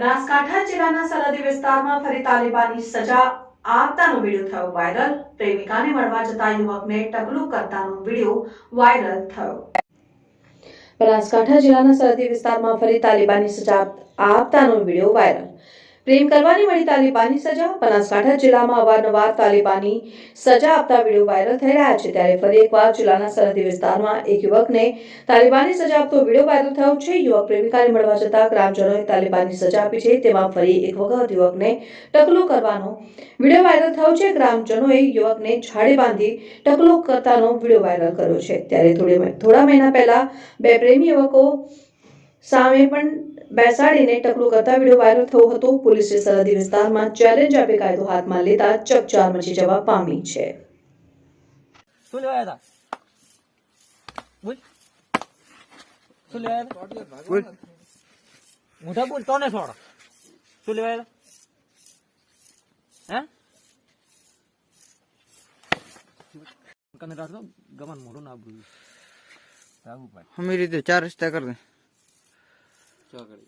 બનાસકાંઠા જિલ્લાના સરહદી વિસ્તારમાં ફરી તાલિબાની સજા, આપતાનો વીડિયો થયો વાયરલ. પ્રેમિકાને મળવા જતા યુવકને ટગલું કરતાનો વીડિયો વાયરલ થયો. બનાસકાંઠા જિલ્લાના સરહદી વિસ્તારમાં ફરી તાલિબાની સજા, આપતાનો વીડિયો વાયરલ. પ્રેમ કરવાની મળી તાલિબાની સજા, બનાસકાંઠા જિલ્લામાં અવારનવાર તાલિબાની સજા આપતા વીડિયો વાયરલ થઈ રહ્યા છે. ત્યારે ફરી એકવાર જિલ્લાના સરહદી વિસ્તારમાં એક યુવકને તાલિબાની સજા આપતો વીડિયો વાયરલ થયો છે. યુવક પ્રેમિકાને મળવા જતા ગ્રામજનોએ તાલિબાની સજા આપી છે. તેમાં ફરી એક વખત યુવકને ટકલો કરવાનો વીડિયો વાયરલ થયો છે. ગ્રામજનોએ યુવકને છાડે બાંધી ટકલો કરતાનો વીડિયો વાયરલ કર્યો છે. ત્યારે થોડી થોડા મહિના પહેલા બે પ્રેમી યુવકો સામે પણ બેસાડીને ટકલું કરતા વીડિયો વાયરલ થયો હતો. પોલીસે સરહદી વિસ્તારમાં ચેલેન્જ આપે કાયદો હાથમાં લેતા ચકચાર મચી જવા પામી છે. શું લેવા હતા? બોલ. શું લેવા આવ્યા બોલ. મોઢા બોલ તો ને છોડ. શું લેવા હે? કને રાખજો ગમન મોઢું ના બોલ હમી રીતે ચાર રસ્તા કર દે. क्या करें